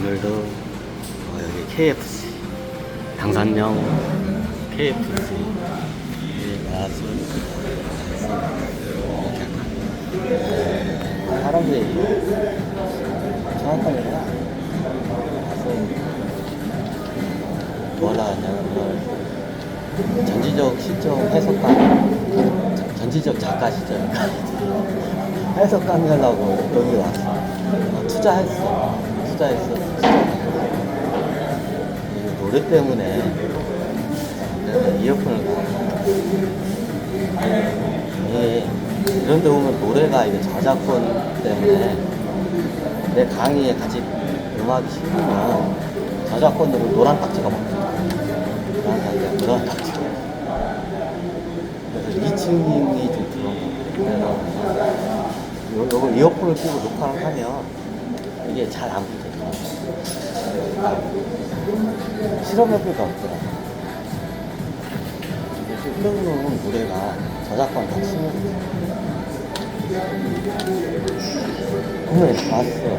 오늘도 어, 여기 KFC 당산역 KFC 나왔어 사람들이 정확하게구나 뭐라 하냐면 전지적 시점 해석가 전- 전지적 작가 시점 해석가 하려고 여기 왔어 어, 투자했어 투자했어 이 노래 때문에 내가 이어폰을 이게 이런 데 오면 노래가 이게 저작권 때문에 내 강의에 같이 음악이 실리면 저작권으로 노란 딱지가 먹혀 노란 딱지가 노란 딱지가 그래서 2층이 좀 그런 거 그래서 요, 요거 이어폰을 끼고 녹화를 하면 이게 잘 안 붙어 실험해보니까 없더라 흐르는 노래가 저작권 다 치는 오늘 왔어